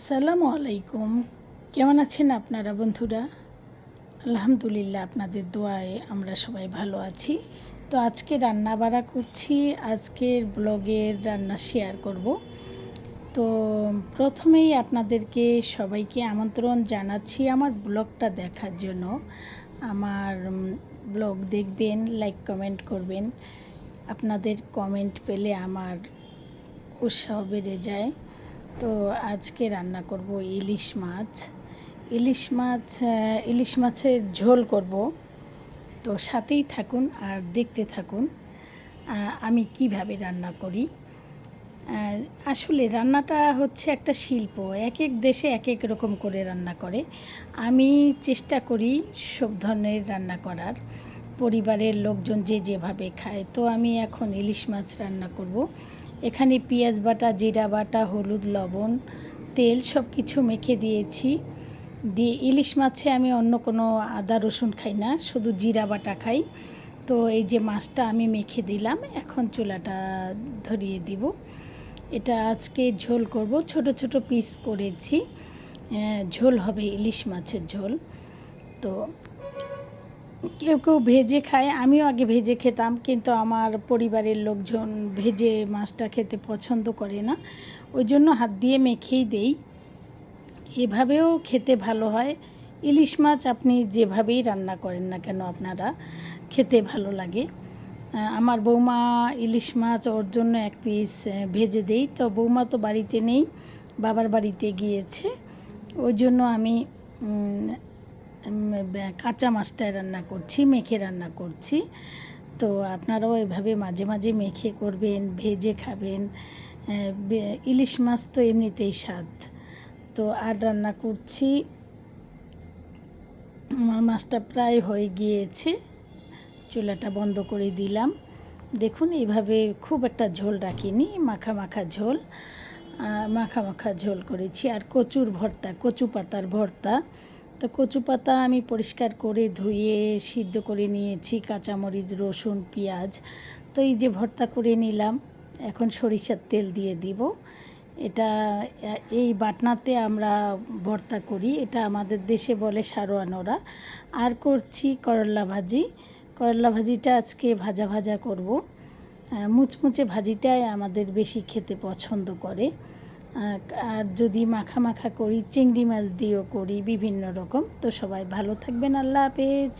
আসসালামু আলাইকুম। কেমন আছেন আপনারা বন্ধুরা? আলহামদুলিল্লাহ আপনাদের দোয়ায় আমরা সবাই ভালো আছি। তো আজকে রান্না বাড়া করছি, আজকের ব্লগের রান্না শেয়ার করব। তো প্রথমেই আপনাদেরকে সবাইকে আমন্ত্রণ জানাচ্ছি আমার ব্লগটা দেখার জন্য। আমার ব্লগ দেখবেন, লাইক কমেন্ট করবেন। আপনাদের কমেন্ট পেলে আমার উৎসাহ বেড়ে যায়। তো আজকে রান্না করব ইলিশ মাছ। ইলিশ মাছ ইলিশ মাছের ঝোল করব। তো সাথেই থাকুন আর দেখতে থাকুন আমি কীভাবে রান্না করি। আসলে রান্নাটা হচ্ছে একটা শিল্প, এক এক দেশে এক এক রকম করে রান্না করে। আমি চেষ্টা করি সব ধরনের রান্না করার। পরিবারের লোকজন যে যেভাবে খায়, তো আমি এখন ইলিশ মাছ রান্না করব। এখানে পেঁয়াজ বাটা, জিরা বাটা, হলুদ, লবণ, তেল সব কিছু মেখে দিয়েছি। দিয়ে ইলিশ মাছে আমি অন্য কোনো আদা, রসুন খাই না, শুধু জিরা বাটা খাই। তো এই যে মাছটা আমি মেখে দিলাম, এখন চুলাটা ধরিয়ে দিব। এটা আজকে ঝোল করব। ছোট ছোট পিস করেছি। ঝোল হবে ইলিশ মাছের ঝোল। তো কেউ কেউ ভেজে খায়, আমিও আগে ভেজে খেতাম, কিন্তু আমার পরিবারের লোকজন ভেজে মাছটা খেতে পছন্দ করে না। ওই জন্য হাত দিয়ে মেখেই দেই। এভাবেও খেতে ভালো হয়। ইলিশ মাছ আপনি যেভাবেই রান্না করেন না কেন আপনারা, খেতে ভালো লাগে। আমার বৌমা ইলিশ মাছ ওর জন্য এক পিস ভেজে দেই। তো বৌমা তো বাড়িতে নেই, বাবার বাড়িতে গিয়েছে। ওই জন্য আমি কাঁচা মাছটায় রান্না করছি, মেখে রান্না করছি। তো আপনারাও এভাবে মাঝে মাঝে মেখে করবেন, ভেজে খাবেন। ইলিশ মাছ তো এমনিতেই স্বাদ। তো আর রান্না করছি। আমার মাছটা প্রায় হয়ে গিয়েছে। চুলাটা বন্ধ করে দিলাম। দেখুন, এইভাবে খুব একটা ঝোল রাখিনি, মাখা মাখা ঝোল। মাখা মাখা ঝোল করেছি। আর কচুর ভর্তা, কচু পাতার ভর্তা। তো কচু পাতা আমি পরিষ্কার করে ধুয়ে, সিদ্ধ করে নিয়েছি, কাঁচামরিচ, রসুন, পেঁয়াজ। তো এই যে ভর্তা করে নিলাম, এখন সরিষার তেল দিয়ে দিব। এটা, এই বাটনাতে আমরা ভর্তা করি, এটা আমাদের দেশে বলে সারোয়ানোরা। আর করছি করলা ভাজি। করলা ভাজিটা আজকে ভাজা ভাজা করব। মুচমুচে ভাজিটাই আমাদের বেশি খেতে পছন্দ করে। আর যদি মাখা মাখা করি, চিংড়ি মাছ দিয়েও করি, বিভিন্ন রকম। তো সবাই ভালো থাকবেন। আল্লাহ হাফেজ।